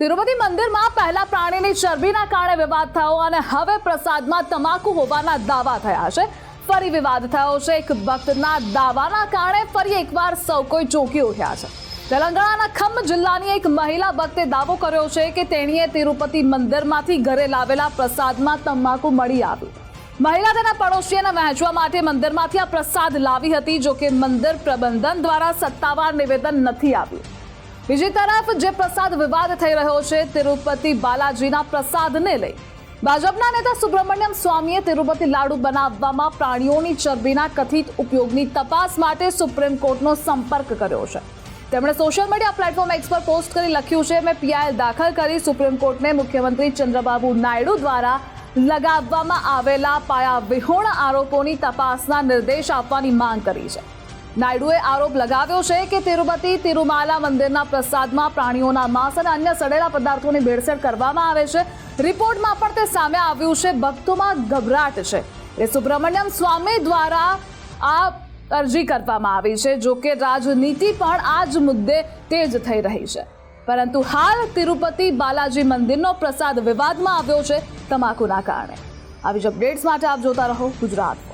તિરુપતિ મંદિરમાં પહેલા પ્રાણીની ચરબીના કારણે વિવાદ થયો અને હવે પ્રસાદમાં તમાકુ હોવાના દાવા થયા છે. ફરી વિવાદ થયો છે. એક ભક્તના દાવાના કારણે ફરી એકવાર સૌ કોઈ ચોંકી ઉઠ્યા છે. તેલંગાણાના ખમ્મ જિલ્લાની એક મહિલા ભક્તે દાવો કર્યો છે કે તેણીએ તિરુપતિ મંદિરમાંથી ઘરે લાવેલા પ્રસાદમાં તમાકુ મળી આવ્યું મહિલા તેના પડોશીઓને વહેંચવા માટે મંદિરમાંથી આ પ્રસાદ લાવી હતી, જો કે મંદિર પ્રબંધન દ્વારા સત્તાવાર નિવેદન નથી આવ્યું. બીજી તરફ જે પ્રસાદ વિવાદ થઈ રહ્યો છે તિરુપતિ બાલાજીના પ્રસાદને લઈ. ભાજપના નેતા સુબ્રમણ્યમ સ્વામીએ તિરુપતિ લાડુ બનાવવામાં પ્રાણીઓની ચરબીના કથિત ઉપયોગની તપાસ માટે સુપ્રીમ કોર્ટનો સંપર્ક કર્યો છે. તેમણે સોશિયલ મીડિયા પ્લેટફોર્મ એક્સ પર પોસ્ટ કરી લખ્યું છે, મેં પીઆઈએલ દાખલ કરી, સુપ્રીમ કોર્ટને મુખ્યમંત્રી ચંદ્રબાબુ નાયડુ દ્વારા લગાવવામાં આવેલા પાયા વિહોણ આરોપોની તપાસના નિર્દેશ આપવાની માંગ કરી છે. નાયડુએ આરોપ લગાવ્યો છે કે તિરુપતિ તિરુમાલા મંદિરના પ્રસાદમાં પ્રાણીઓના માંસ અને અન્ય સડેલા પદાર્થોની ભેળસેળ કરવામાં આવે છે. રિપોર્ટમાં પણ તે સામે આવ્યું છે. ભક્તોમાં ગભરાટ છે. એ સુબ્રમણ્યમ સ્વામી દ્વારા આ અરજી કરવામાં આવી છે. જો કે રાજનીતિ પણ આ જ મુદ્દે તેજ થઈ રહી છે. પરંતુ હાલ તિરુપતિ બાલાજી મંદિરનો પ્રસાદ વિવાદમાં આવ્યો છે તમાકુના કારણે. આવી જ અપડેટ્સ માટે આપ જોતા રહો ગુજરાત.